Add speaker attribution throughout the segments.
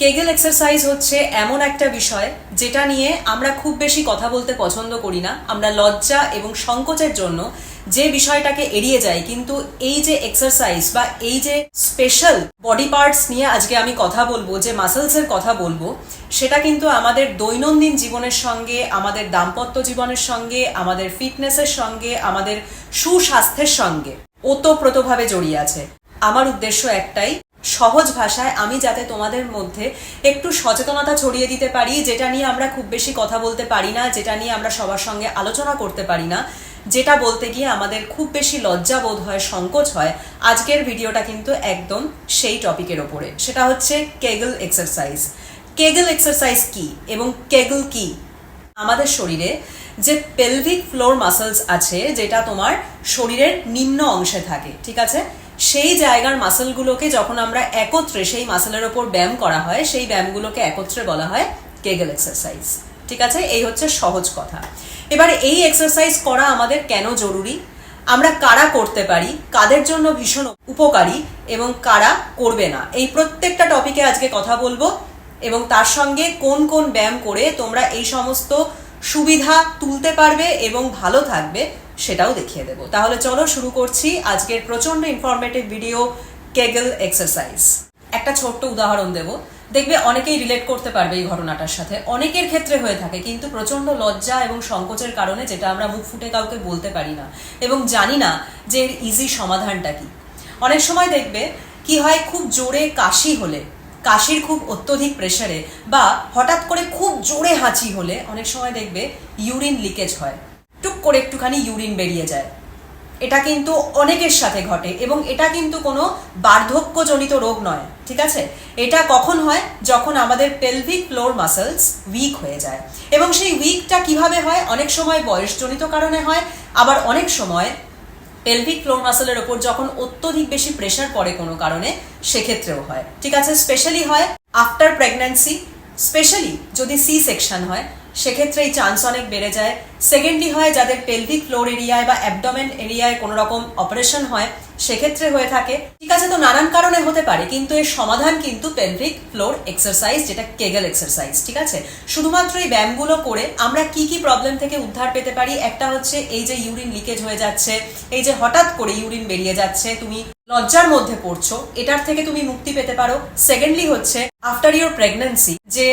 Speaker 1: Kegel exercise হচ্ছে এমন একটা বিষয় যেটা নিয়ে আমরা খুব বেশি কথা বলতে পছন্দ করি না। আমরা লজ্জা এবং সংকোচের জন্য যে বিষয়টাকে এড়িয়ে যাই, কিন্তু এই যে এক্সারসাইজ বা এই যে স্পেশাল বডি পার্টস নিয়ে আজকে আমি কথা বলব, যে মাসেলসের কথা বলব, সেটা কিন্তু আমাদের দৈনন্দিন জীবনের সঙ্গে, আমাদের দাম্পত্য জীবনের সঙ্গে, আমাদের ফিটনেসের সঙ্গে, আমাদের সুস্বাস্থ্যের সঙ্গে ওতপ্রোতভাবে জড়িয়ে আছে। আমার উদ্দেশ্য একটাই সহজ ভাষায় আমি যাতে তোমাদের মধ্যে একটু সচেতনতা ছড়িয়ে দিতে পারি, যেটা নিয়ে আমরা খুব বেশি কথা বলতে পারি না, যেটা নিয়ে আমরা সবার সঙ্গে আলোচনা করতে পারি না, যেটা বলতে গিয়ে আমাদের খুব বেশি লজ্জা বোধ হয়, সংকোচ হয়, আজকের ভিডিওটা কিন্তু একদম সেই টপিকের ওপরে। সেটা হচ্ছে কেগল এক্সারসাইজ কেগল এক্সারসাইজ কি এবং কেগল কি? আমাদের শরীরে যে পেলভিক ফ্লোর মাসেলস আছে, যেটা তোমার শরীরের নিম্ন অংশে থাকে, ঠিক আছে? সেই জায়গার মাসেলগুলোকে যখন আমরা একত্রে সেই মাসেলের ওপর ব্যায়াম করা হয়, সেই ব্যায়ামগুলোকে একত্রে বলা হয় কেগেল এক্সারসাইজ। ঠিক আছে? এই হচ্ছে সহজ কথা। এবার এই এক্সারসাইজ করা আমাদের কেন জরুরি? আমরা কারা করতে পারি? কাদের জন্য ভীষণ উপকারী? এবং কারা করবে না? এই প্রত্যেকটা টপিকে আজকে কথা বলব। এবং তার সঙ্গে কোন কোন ব্যায়াম করে তোমরা এই সমস্ত সুবিধা তুলতে পারবে এবং ভালো থাকবে সেটাও দেখিয়ে দেবো। তাহলে চলো শুরু করছি আজকের প্রচণ্ড ইনফরমেটিভ ভিডিও কেগল এক্সারসাইজ একটা ছোট্ট উদাহরণ দেব। দেখবে অনেকেই রিলেট করতে পারবে এই ঘটনাটার সাথে। অনেকের ক্ষেত্রে হয়ে থাকে, কিন্তু প্রচণ্ড লজ্জা এবং সংকোচের কারণে যেটা আমরা মুখ ফুটে কাউকে বলতে পারি না এবং জানি না যে এর ইজি সমাধানটা কি। অনেক সময় দেখবে কি হয়, খুব জোরে কাশি হলে, কাশির খুব অত্যধিক প্রেসারে বা হঠাৎ করে খুব জোরে হাঁচি হলে অনেক সময় দেখবে ইউরিন লিকেজ হয়। টুক করে একটুখানি ইউরিন বেরিয়ে যায়। এটা কিন্তু অনেকের সাথে ঘটে এবং এটা কিন্তু কোনো বার্ধক্যজনিত রোগ নয়, ঠিক আছে? এটা কখন হয়? যখন আমাদের পেলভিক ফ্লোর মাসেলস উইক হয়ে যায়। এবং সেই উইকটা কীভাবে হয়? অনেক সময় বয়সজনিত কারণে হয়, আবার অনেক সময় পেলভিক ফ্লোর মাসেলের ওপর যখন অত্যধিক বেশি প্রেশার পড়ে কোনো কারণে, সেক্ষেত্রেও হয়, ঠিক আছে? স্পেশালি হয় আফটার প্রেগন্যান্সি স্পেশালি যদি সি সেকশন হয় সেক্ষেত্রে এই চান্স অনেক বেড়ে যায়। সেকেন্ডলি হয়, যাদের পেলভিক ফ্লোর এরিয়ায় বা অ্যাবডোমেন এরিয়ায় কোনো রকম অপারেশন হয়, সেক্ষেত্রে হয়ে থাকে। ঠিক আছে, তো নানান কারণে হতে পারে, কিন্তু এর সমাধান কিন্তু পেলভিক ফ্লোর এক্সারসাইজ যেটা কেগেল এক্সারসাইজ ঠিক আছে? শুধুমাত্র এই ব্যায়ামগুলো করে আমরা কি কি প্রবলেম থেকে উদ্ধার পেতে পারি? একটা হচ্ছে এই যে ইউরিন লিকেজ হয়ে যাচ্ছে, এই যে হঠাৎ করে ইউরিন বেরিয়ে যাচ্ছে, তুমি লজ্জার মধ্যে পড়ছো, এটার থেকে তুমি মুক্তি পেতে পারো। সেকেন্ডলি হচ্ছে আফটার ইউর প্রেগনেন্সি যে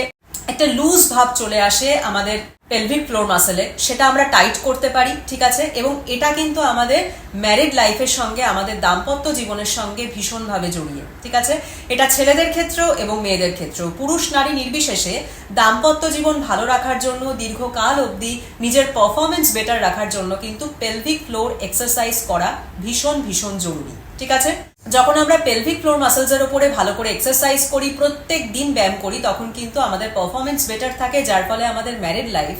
Speaker 1: একটা লুজ ভাব চলে আসে আমাদের পেলভিক ফ্লোর মাসেলে সেটা আমরা টাইট করতে পারি, ঠিক আছে? এবং এটা কিন্তু আমাদের ম্যারিড লাইফের সঙ্গে, আমাদের দাম্পত্য জীবনের সঙ্গে ভীষণভাবে জড়িয়ে, ঠিক আছে? এটা ছেলেদের ক্ষেত্রেও এবং মেয়েদের ক্ষেত্রেও। পুরুষ নারী নির্বিশেষে দাম্পত্য জীবন ভালো রাখার জন্য, দীর্ঘকাল অবধি নিজের পারফরমেন্স বেটার রাখার জন্য কিন্তু পেলভিক ফ্লোর এক্সারসাইজ করা ভীষণ ভীষণ জরুরি, ঠিক আছে? যখন আমরা পেলভিক ফ্লোর মাসেলসের উপরে ভালো করে এক্সারসাইজ করি, প্রত্যেক দিন ব্যায়াম করি, তখন কিন্তু আমাদের পারফরমেন্স বেটার থাকে, যার ফলে আমাদের ম্যারিড লাইফ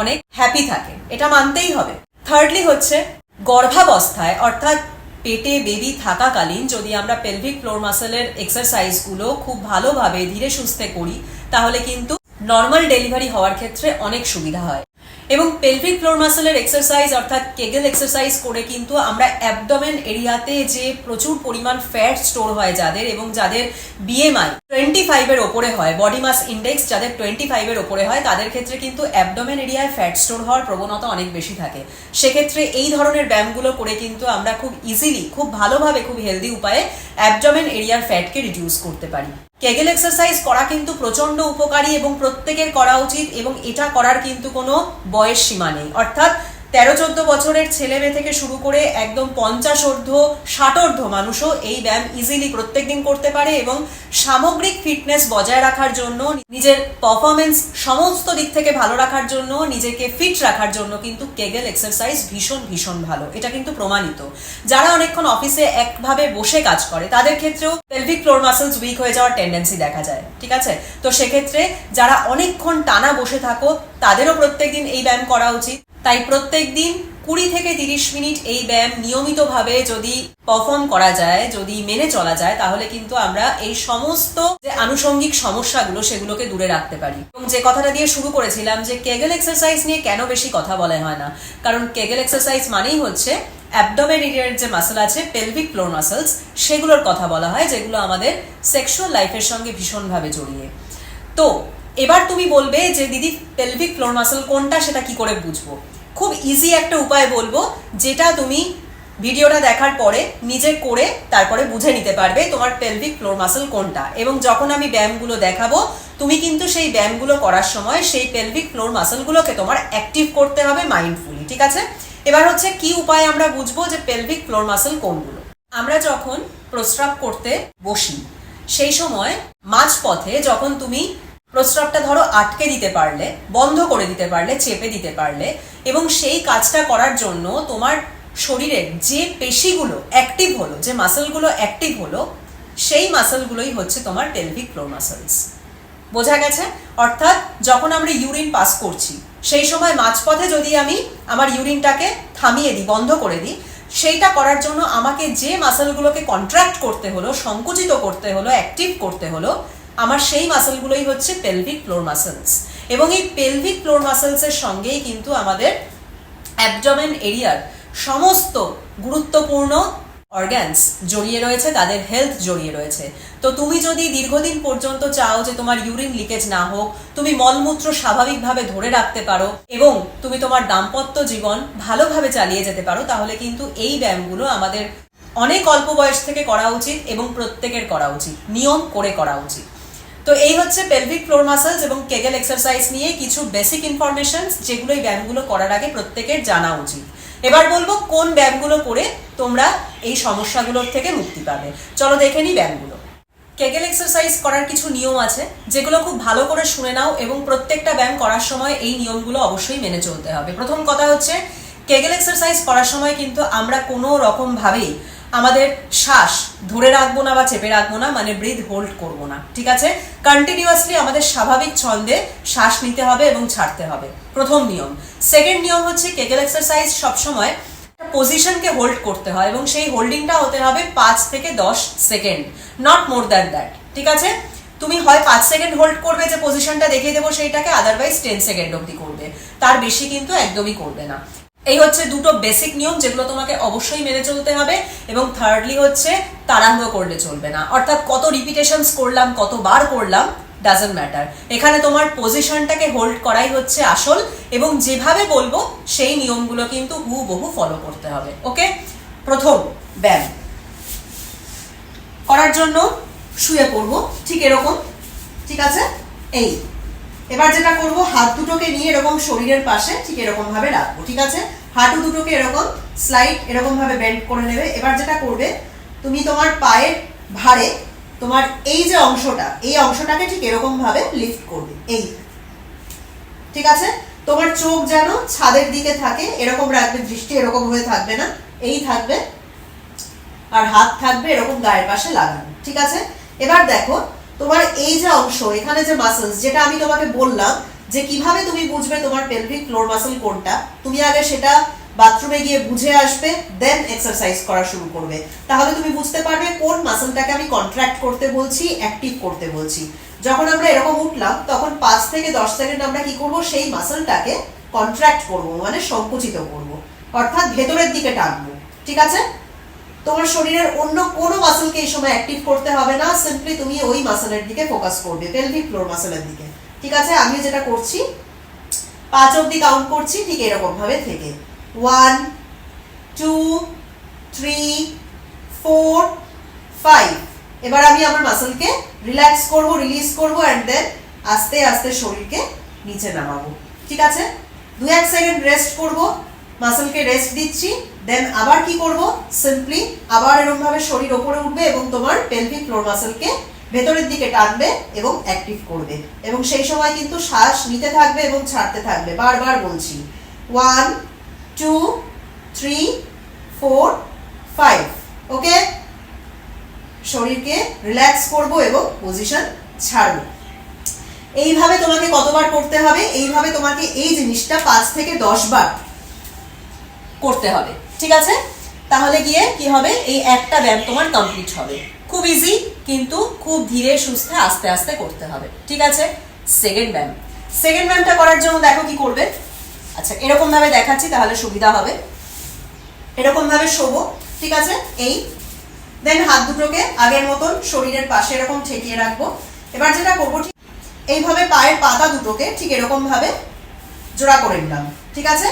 Speaker 1: অনেক হ্যাপি থাকে। এটা মানতেই হবে। থার্ডলি হচ্ছে গর্ভাবস্থায়, অর্থাৎ পেটে বেবি থাকাকালীন যদি আমরা পেলভিক ফ্লোর মাসেলের এক্সারসাইজগুলো খুব ভালোভাবে ধীরে সুস্থে করি, তাহলে কিন্তু নর্মাল ডেলিভারি হওয়ার ক্ষেত্রে অনেক সুবিধা হয়। এবং পেলভিক ফ্লোর মাসেলের এক্সারসাইজ অর্থাৎ কেগেল এক্সারসাইজ করে কিন্তু আমরা অ্যাবডোমেন এরিয়াতে যে প্রচুর পরিমাণ ফ্যাট স্টোর হয় যাদের এবং যাদের বিএমআই টোয়েন্টি ফাইভের ওপরে হয় বডি মাস ইন্ডেক্স যাদের টোয়েন্টি ফাইভের ওপরে হয়, তাদের ক্ষেত্রে কিন্তু অ্যাবডোমেন এরিয়ায় ফ্যাট স্টোর হওয়ার প্রবণতা অনেক বেশি থাকে। সেক্ষেত্রে এই ধরনের ব্যায়ামগুলো করে কিন্তু আমরা খুব ইজিলি খুব ভালোভাবে, খুব হেলদি উপায়ে অ্যাবডোমেন এরিয়ার ফ্যাটকে রিডিউস করতে পারি। কেগেল এক্সারসাইজ করা কিন্তু প্রচণ্ড উপকারী এবং প্রত্যেকের করা উচিত এবং এটা করার কিন্তু কোনো বয়স সীমা নেই। অর্থাৎ তেরো চোদ্দ বছরের ছেলে মেয়ে থেকে শুরু করে একদম পঞ্চাশ অর্ধ ষাটর্ধ মানুষও এই ব্যায়াম ইজিলি প্রত্যেক দিন করতে পারে এবং সামগ্রিক ফিটনেস বজায় রাখার জন্য, নিজের পারফরমেন্স সমস্ত দিক থেকে ভালো রাখার জন্য, নিজেকে ফিট রাখার জন্য কিন্তু কেগেল এক্সারসাইজ ভীষণ ভীষণ ভালো। এটা কিন্তু প্রমাণিত। যারা অনেকক্ষণ অফিসে একভাবে বসে কাজ করে, তাদের ক্ষেত্রেও পেলভিক ফ্লোর মাসেলস উইক হয়ে যাওয়ার টেন্ডেন্সি দেখা যায়, ঠিক আছে? তো সেক্ষেত্রে যারা অনেকক্ষণ টানা বসে থাকো, তাদেরও প্রত্যেকদিন এই ব্যায়াম করা উচিত। তাই প্রত্যেক দিন কুড়ি থেকে তিরিশ মিনিট এই ব্যায়াম নিয়মিতভাবে যদি পারফর্ম করা যায়, যদি মেনে চলা যায়, তাহলে কিন্তু আমরা এই সমস্ত যে আনুষঙ্গিক সমস্যাগুলো সেগুলোকে দূরে রাখতে পারি। এবং যে কথাটা দিয়ে শুরু করেছিলাম যে কেগেল এক্সারসাইজ নিয়ে কেন বেশি কথা বলা হয় না। কারণ কেগেল এক্সারসাইজ মানেই হচ্ছে অ্যাবডোমেন এরিয়ার যে মাসেল আছে পেলভিক ফ্লোর মাসেলস সেগুলোর কথা বলা হয়, যেগুলো আমাদের সেক্সুয়াল লাইফের সঙ্গে ভীষণভাবে জড়িয়ে। তো এবার তুমি বলবে যে, দিদি পেলভিক ফ্লোর মাসেল কোনটা, সেটা কি করে বুঝব? খুব ইজি একটা উপায় বলব, যেটা তুমি ভিডিওটা দেখার পরে নিজে করে তারপরে বুঝে নিতে পারবে তোমার পেলভিক ফ্লোর মাসেল কোনটা। এবং যখন আমি ব্যায়ামগুলো দেখাবো, তুমি কিন্তু সেই ব্যায়ামগুলো করার সময় সেই পেলভিক ফ্লোর মাসেলগুলোকে তোমার অ্যাক্টিভ করতে হবে মাইন্ডফুলি ঠিক আছে? এবার হচ্ছে কি উপায় আমরা বুঝব যে পেলভিক ফ্লোর মাসেল কোনগুলো? আমরা যখন প্রস্রাব করতে বসি, সেই সময় মাঝপথে যখন তুমি প্রস্রাবটা ধরো আটকে দিতে পারলে, বন্ধ করে দিতে পারলে, চেপে দিতে পারলে, এবং সেই কাজটা করার জন্য তোমার শরীরের যে পেশিগুলো অ্যাক্টিভ হলো, যে মাসেলগুলো অ্যাক্টিভ হলো, সেই মাসেলগুলোই হচ্ছে তোমার পেলভিক ফ্লোর মাসেলস বোঝা গেছে? অর্থাৎ যখন আমরা ইউরিন পাস করছি, সেই সময় মাঝপথে যদি আমি আমার ইউরিনটাকে থামিয়ে দিই, বন্ধ করে দিই, সেইটা করার জন্য আমাকে যে মাসেলগুলোকে কন্ট্রাক্ট করতে হলো, সংকুচিত করতে হলো অ্যাক্টিভ করতে হলো আমার সেই মাসেলগুলোই হচ্ছে পেলভিক ফ্লোর মাসেলস এবং এই পেলভিক ফ্লোর মাসেলসের সঙ্গেই কিন্তু আমাদের অ্যাবডোমেন এরিয়ার সমস্ত গুরুত্বপূর্ণ অর্গ্যানস জড়িয়ে রয়েছে, তাদের হেলথ জড়িয়ে রয়েছে। তো তুমি যদি দীর্ঘদিন পর্যন্ত চাও যে তোমার ইউরিন লিকেজ না হোক, তুমি মলমূত্র স্বাভাবিকভাবে ধরে রাখতে পারো এবং তুমি তোমার দাম্পত্য জীবন ভালোভাবে চালিয়ে যেতে পারো, তাহলে কিন্তু এই ব্যায়ামগুলো আমাদের অনেক অল্প বয়স থেকে করা উচিত এবং প্রত্যেকের করা উচিত। নিয়ম করে করা উচিত। তো এই হচ্ছে পেলভিক ফ্লোর মাসেলস এবং কেগেল এক্সারসাইজ নিয়ে কিছু বেসিক ইনফরমেশন যেগুলো এই ব্যায়ামগুলো করার আগে প্রত্যেকের জানা উচিত। এবার বলব কোন ব্যায়ামগুলো করে তোমরা এই সমস্যাগুলোর থেকে মুক্তি পাবে। চলো দেখে নিই ব্যায়ামগুলো। কেগেল এক্সারসাইজ করার কিছু নিয়ম আছে, যেগুলো খুব ভালো করে শুনে নাও এবং প্রত্যেকটা ব্যায়াম করার সময় এই নিয়মগুলো অবশ্যই মেনে চলতে হবে। প্রথম কথা হচ্ছে কেগেল এক্সারসাইজ করার সময় কিন্তু আমরা কোনো রকম ভাবেই আমাদের শ্বাস ধরে রাখব না বা চেপে রাখব না মানে ব্রিথ হোল্ড করব না, ঠিক আছে? কন্টিনিউয়াসলি আমাদের স্বাভাবিক ছন্দে শ্বাস নিতে হবে এবং ছাড়তে হবে। প্রথম নিয়ম। সেকেন্ড নিয়ম হচ্ছে কেগেল এক্সারসাইজ সবসময় পজিশনকে হোল্ড করতে হয় এবং সেই হোল্ডিংটা হতে হবে পাঁচ থেকে দশ second not more than that ঠিক আছে? তুমি হয় পাঁচ সেকেন্ড হোল্ড করবে যে পজিশনটা দেখিয়ে দেবো সেইটাকে আদারওয়াইজ টেন সেকেন্ড অবধি করবে। তার বেশি কিন্তু একদমই করবে না। এই হচ্ছে দুটো বেসিক নিয়ম যেগুলো তোমাকে অবশ্যই মেনে চলতে হবে এবং থার্ডলি হচ্ছে তাড়াহুড়ো করলে চলবে না। অর্থাৎ কত রিপিটেশনস করলাম, কতবার করলাম ডাজন্ট ম্যাটার এখানে তোমার পজিশনটাকে হোল্ড করাই হচ্ছে আসল এবং যেভাবে বলব সেই নিয়মগুলো কিন্তু হুবহু ফলো করতে হবে ওকে প্রথম, ব্যায়াম। করার জন্য শুয়ে পড়ব, ঠিক এরকম, ঠিক আছে? এই। এবার যেটা করব, হাত দুটোকে নিয়ে এরকম শরীরের পাশে ঠিক এরকম ভাবে রাখব, ঠিক আছে? হাঁটু দুটোকে এরকম স্লাইড এরকম ভাবে বেন্ড করে নেবে। এবার যেটা করবে, তুমি তোমার পায়ের ভারে তোমার এই যে অংশটা, এই অংশটাকে ঠিক এরকম ভাবে লিফট করবে, এই। ঠিক আছে? তোমার চোখ যেন ছাদের দিকে থাকে, এরকম রাখবে, দৃষ্টি এরকম হয়ে থাকবে না, এই থাকবে। আর হাত থাকবে এরকম গায়ের পাশে লাগানো, ঠিক আছে? এবার দেখো তোমার এই যে অংশ, এখানে যে মাসেলস যেটা আমি তোমাকে বললাম যে কীভাবে তুমি বুঝবে তোমার পেলভিক ফ্লোর মাসেল কোনটা, তুমি আগে সেটা বাথরুমে গিয়ে বুঝে আসবে দেন এক্সারসাইজ করা শুরু করবে। তাহলে তুমি বুঝতে পারবে কোন মাসেলটাকে আমি কন্ট্রাক্ট করতে বলছি অ্যাক্টিভ করতে বলছি। যখন আমরা এরকম উঠলাম, তখন পাঁচ থেকে দশ সেকেন্ড আমরা কি করব? সেই মাসেলটাকে কন্ট্রাক্ট করব মানে সংকুচিত করব। অর্থাৎ ভেতরের দিকে টানবো। ঠিক আছে? তোমার শরীরের অন্য কোনো মাসেলকে এই সময় অ্যাক্টিভ করতে হবে না সিম্পলি তুমি ওই মাসেলের দিকে ফোকাস করবে পেলভিক ফ্লোর মাসেলের দিকে। ঠিক আছে? আমি যেটা করছি, পাঁচ অব্দি কাউন্ট করছি, ঠিক এরকম ভাবে থেকে। One two three four five এবার আমি আমার মাসেলকে রিল্যাক্স করব রিলিজ করব অ্যান্ড দেন আস্তে আস্তে শরীরকে নিচে নামাবো। ঠিক আছে? দু এক সেকেন্ড রেস্ট করব। মাসেলকে রেস্ট দিচ্ছি দেন আবার কি করব? সিম্পলি আবার এরকম ভাবে শরীর ওপরে উঠবে এবং তোমার পেলভিক ফ্লোর মাসেলকে ভেতরের দিকে টানবে এবং অ্যাক্টিভ করবে। এবং সেই সময় কিন্তু শ্বাস নিতে থাকবে এবং ছাড়তে থাকবে। বারবার বলছি। One two three four five okay শরীরকে রিল্যাক্স করব এবং পজিশন ছাড়বো। এইভাবে তোমাকে কতবার করতে হবে? এইভাবে তোমাকে এই জিনিসটা পাঁচ থেকে দশ বার করতে হবে, ঠিক আছে? তাহলে গিয়ে কি হবে? এই একটা ব্যায়াম তোমার কমপ্লিট হবে। খুব ইজি কিন্তু খুব ধীরে সুস্থে আস্তে আস্তে করতে হবে, ঠিক আছে? সেকেন্ড ব্যায়াম। সেকেন্ড ব্যায়ামটা করার জন্য দেখো কি করবে? আচ্ছা এরকম ভাবে দেখাচ্ছি, তাহলে সুবিধা হবে।
Speaker 2: এরকম ভাবে শোবো, ঠিক আছে? এই দেন হাত দুটোকে আগের মতন শরীরের পাশে এরকম ঠেকিয়ে রাখব। এবার যেটা করব, ঠিক এইভাবে পায়ের পাতা দুটোকে ঠিক এরকম ভাবে জোড়া করে নিলাম, ঠিক আছে?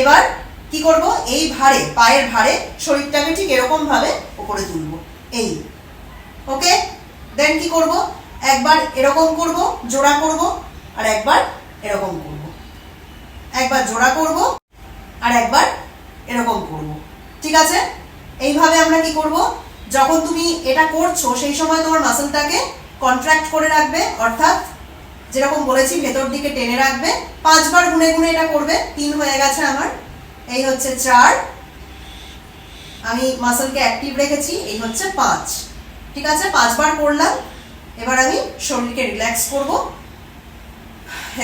Speaker 2: এবার কি করব? এই ভারে পায়ের ভারে শরীরটাকে ঠিক এরকম ভাবে উপরে তুলবো। এই। ওকে? দেন কি করব? একবার এরকম করব, জোড়া করব, আর একবার এরকম করব। একবার জোড়া করব, আর একবার এরকম করব। ঠিক আছে? এইভাবে আমরা কি করব? যখন তুমি এটা করছ, সেই সময় তোমার মাসেলটাকে কন্ট্রাক্ট করে রাখবে, অর্থাৎ যেরকম বলেছি, ভেতর দিকে টেনে রাখবে। পাঁচবার গুনে গুনে এটা করবে, তিন হয়ে গেছে আমার এই হচ্ছে চার। আমি মাসলকে অ্যাক্টিভ রেখেছি, এই হচ্ছে পাঁচ। ঠিক আছে? পাঁচবার করলাম। এবার আমি শরীরকে রিল্যাক্স করব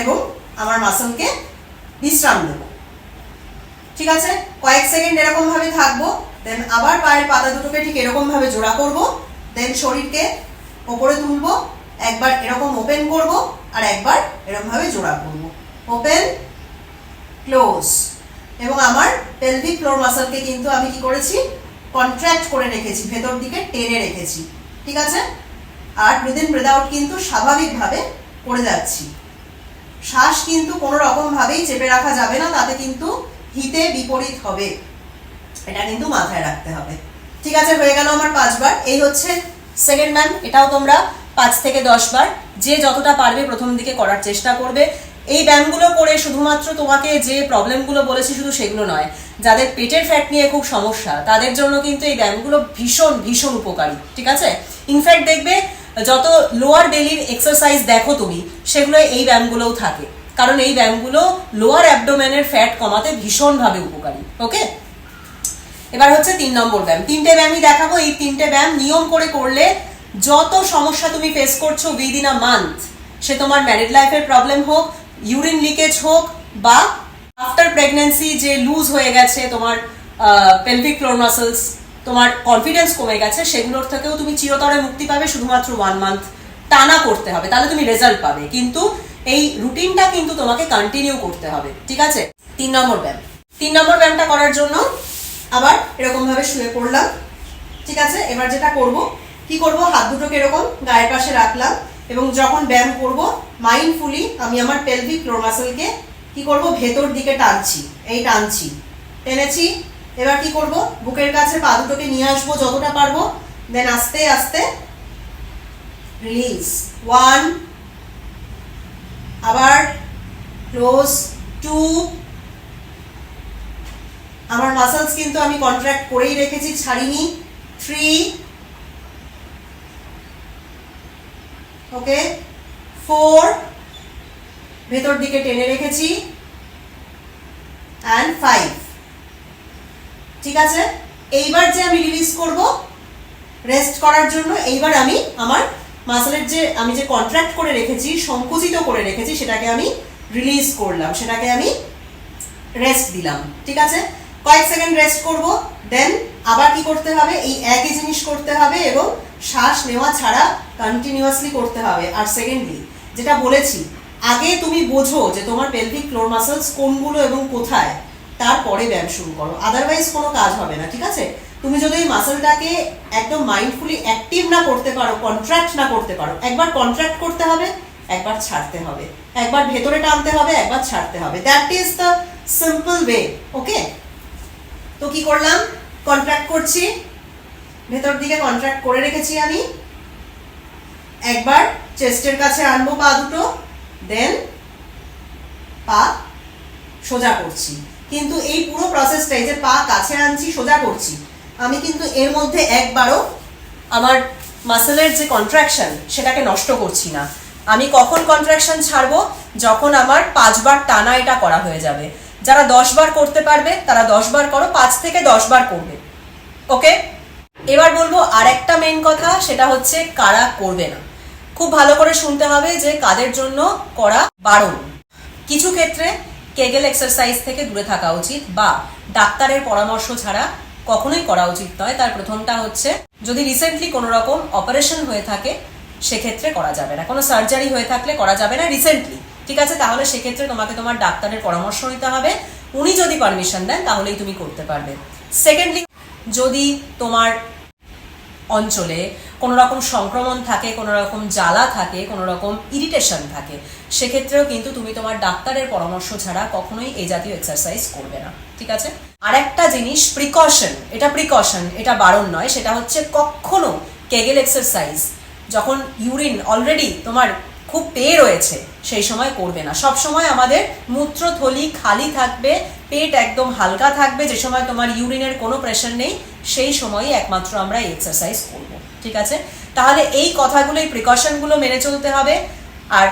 Speaker 2: এবং আমার মাসলকে বিশ্রাম দেবো ঠিক আছে? কয়েক সেকেন্ড এরকম ভাবে থাকব দেন আবার পায়ের পাতা দুটোকে ঠিক এরকম ভাবে জোড়া করব দেন শরীরকে ওপরে তুলবো, একবার এরকম ওপেন করব আর একবার এরকম ভাবে জোড়া করব। ওপেন ক্লোজ এবং আমার পেলভিক ফ্লোর মাসলকে কিন্তু আমি কি করেছি? কন্ট্রাক্ট করে রেখেছি, ভেতর দিকে টেনে রেখেছি। ঠিক আছে? আর ব্রিদ ইন ব্রিদ আউট কিন্তু স্বাভাবিকভাবে করে যাচ্ছি। শ্বাস কিন্তু কোনো রকম ভাবেই চেপে রাখা যাবে না, তাতে কিন্তু হিতে বিপরীত হবে। এটা কিন্তু মাথায় রাখতে হবে। ঠিক আছে, হয়ে গেল আমার পাঁচবার। এই হচ্ছে
Speaker 1: সেকেন্ড ম্যাম এটাও তোমরা পাঁচ থেকে দশ বার। যে যতটা পারবে প্রথম দিকে করার চেষ্টা করবে। এই ব্যায়ামগুলো করে শুধুমাত্র তোমাকে যে প্রবলেমগুলো বলেছি শুধু সেগুলো নয়, যাদের পেটের ফ্যাট নিয়ে খুব সমস্যা, তাদের জন্য কিন্তু এই ব্যায়ামগুলো ভীষণ ভীষণ উপকারী, ঠিক আছে? ইনফ্যাক্ট দেখবে, যত লোয়ার বেলির এক্সারসাইজ দেখো তুমি, সেগুলো এই ব্যায়ামগুলোও থাকে। কারণ এই ব্যায়ামগুলো লোয়ার অ্যাবডোমেনের ফ্যাট কমাতে ভীষণভাবে উপকারী ওকে এবার হচ্ছে তিন নম্বর ব্যায়াম। তিনটে ব্যায়ামই দেখাবো। এই তিনটে ব্যায়াম নিয়ম করে করলে যত সমস্যা তুমি ফেস করছ উইদিন আ মান্থ সে তোমার ম্যারিড লাইফের প্রবলেম হোক ইউরিন লিকেজ হোক বা আফটার প্রেগনেন্সি যে লুজ হয়ে গেছে তোমার পেলভিক ফ্লোর মাসলস তোমার কনফিডেন্স কমে গেছে, সেগুলোর থেকেও তুমি চিরতরে মুক্তি পাবে শুধুমাত্র ওয়ান মান্থ টানা করতে হবে, তাহলে তুমি রেজাল্ট পাবে। কিন্তু এই রুটিনটা কিন্তু তোমাকে কন্টিনিউ করতে হবে, ঠিক আছে? তিন নম্বর ব্যায়াম। তিন নম্বর ব্যায়ামটা করার জন্য
Speaker 2: আবার এরকম ভাবে শুয়ে পড়লাম, ঠিক আছে? এবার যেটা করব, কি করব? হাত দুটোকে এরকম গায়ের পাশে রাখলাম এবং যখন ব্যায়াম করব মাইন্ডফুলি আমি আমার পেলভিক ফ্লোর মাসলকে কি করব, ভেতর দিকে টানছি, এই টানছি। টেনেছি, এবার কি করব, বুকের কাছে পা দুটোকে নিয়ে আসব যতটা পারব দেন আস্তে আস্তে রিলিজ ওয়ান আবার ক্লোজ টু আমার মাসলস কিন্তু আমি কন্ট্রাক্ট করেই রেখেছি, ছাড়িনি। Three okay? ফোর ভেতর দিকে টেনে রেখেছি। অ্যান্ড ফাইভ ঠিক আছে? এইবার যে আমি রিলিজ করব রেস্ট করার জন্য এইবার আমি আমার মাসলের যে, আমি যে কন্ট্রাক্ট করে রেখেছি, সংকুচিত করে রেখেছি, সেটাকে আমি রিলিজ করলাম। সেটাকে আমি রেস্ট দিলাম। ঠিক আছে? কয়েক সেকেন্ড রেস্ট করব, দেন আবার কি করতে হবে? এই একই জিনিস করতে হবে এবং শ্বাস নেওয়া ছাড়া কন্টিনিউয়াসলি করতে হবে। আর সেকেন্ডলি যেটা বলেছি, আগে তুমি বোঝো যে তোমার পেলভিক ফ্লোর মাসলস কোনগুলো এবং কোথায়, তারপরে ব্যায়াম শুরু করো। আদারওয়াইজ কোনো কাজ হবে না, ঠিক আছে? তুমি যদি এই মাসলটাকে একদম মাইন্ডফুলি অ্যাক্টিভ না করতে পারো কন্ট্রাক্ট না করতে পারো, একবার কন্ট্রাক্ট করতে হবে, একবার ছাড়তে হবে। একবার ভেতরে টানতে হবে, একবার ছাড়তে হবে। That is the simple way okay তো কি করলাম? কন্ট্রাক্ট করছি। ভেতর দিকে কন্ট্রাক্ট করে রেখেছি আমি। একবার চেস্টের কাছে আনব পা দুটো দেন পা সোজা করছি। কিন্তু এই পুরো প্রসেসটাই যে পা কাছে আনছি, সোজা করছি। আমি কিন্তু এর মধ্যে একবারও
Speaker 1: আমার মাসেলের যে কন্ট্রাকশন সেটাকে নষ্ট করছি না। আমি কখন কন্ট্রাকশন ছাড়বো? যখন আমার পাঁচবার টানা এটা করা হয়ে যাবে। যারা দশ বার করতে পারবে, তারা দশ বার করো, পাঁচ থেকে দশ বার করবে। ওকে? এবার বলব আরেকটা মেন কথা, সেটা হচ্ছে কারা করবে না। খুব ভালো করে শুনতে হবে যে কাদের জন্য করা বারণ। কিছু ক্ষেত্রে কেগেল এক্সারসাইজ থেকে দূরে থাকা উচিত বা ডাক্তারের পরামর্শ ছাড়া কখনোই করা উচিত নয়। তার প্রথমটা হচ্ছে, যদি রিসেন্টলি কোনো রকম অপারেশন হয়ে থাকে, সেক্ষেত্রে করা যাবে না। কোনো সার্জারি হয়ে থাকলে করা যাবে না রিসেন্টলি ঠিক আছে? তাহলে সেক্ষেত্রে তোমাকে তোমার ডাক্তারের পরামর্শ নিতে হবে। উনি যদি পারমিশন দেন, তাহলেই তুমি করতে পারবে। সেকেন্ডলি যদি তোমার অঞ্চলে কোনো রকম সংক্রমণ থাকে কোনো রকম জ্বালা থাকে কোনো রকম ইরিটেশন থাকে, সেক্ষেত্রেও কিন্তু তুমি তোমার ডাক্তারের পরামর্শ ছাড়া কখনোই এই জাতীয় এক্সারসাইজ করবে না। ঠিক আছে? আর একটা জিনিস প্রিকশন এটা প্রিকশন এটা বারণ নয়। সেটা হচ্ছে কখনো কেগেল এক্সারসাইজ যখন ইউরিন অলরেডি তোমার খুব পেয়ে রয়েছে সেই সময় করবে না। সব সময় আমাদের মূত্রথলি খালি থাকবে, পেট একদম হালকা থাকবে, যে সময় তোমার ইউরিনের কোনো প্রেশার নেই, সেই সময়ই একমাত্র আমরা এক্সারসাইজ করব। ঠিক আছে? তাহলে এই কথাগুলো, এই প্রিকশনগুলো মেনে চলতে হবে। আর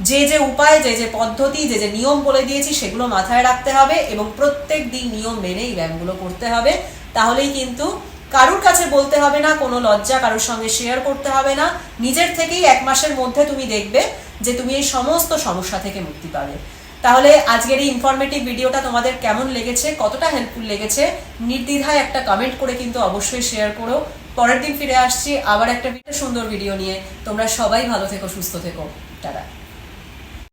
Speaker 1: যে যে উপায়, যে যে পদ্ধতি, যে যে নিয়ম বলে দিয়েছি, সেগুলো মাথায় রাখতে হবে এবং প্রত্যেক দিন নিয়ম মেনে এই ব্যায়ামগুলো করতে হবে। তাহলেই কিন্তু কারুর কাছে বলতে হবে না, কোনো লজ্জা কারুর সঙ্গে শেয়ার করতে হবে না। নিজের থেকেই এক মাসের মধ্যে তুমি দেখবে যে তুমি এই সমস্ত সমস্যা থেকে মুক্তি পাবে। তাহলে আজকের এই ইনফরমেটিভ ভিডিওটা তোমাদের কেমন লেগেছে, কতটা হেল্পফুল লেগেছে, নির্দ্বিধায় একটা কমেন্ট করে কিন্তু অবশ্যই শেয়ার করো। পরের দিন ফিরে আসছি, আবার একটা সুন্দর ভিডিও নিয়ে। তোমরা সবাই ভালো থেকো, সুস্থ থেকো। টাটা।